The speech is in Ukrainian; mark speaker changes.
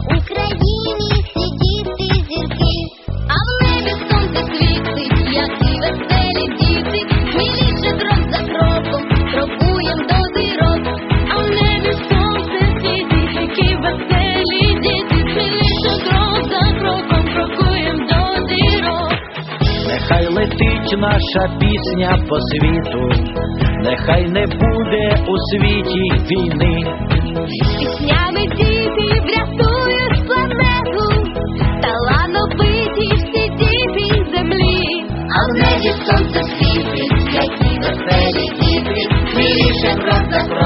Speaker 1: Україні сидіти зірки, а в небі сонце світить, як і веселі діти, міліше крок за кроком, крокуєм до зірок, а в небі сонце світить, які веселі діти, міліше за кроком, крокуєм до зірок.
Speaker 2: Нехай летить наша пісня по світу, нехай не буде у світі війни.
Speaker 1: Горит солнце в Кипре, как небо царит Кипре, Мириша брат добро.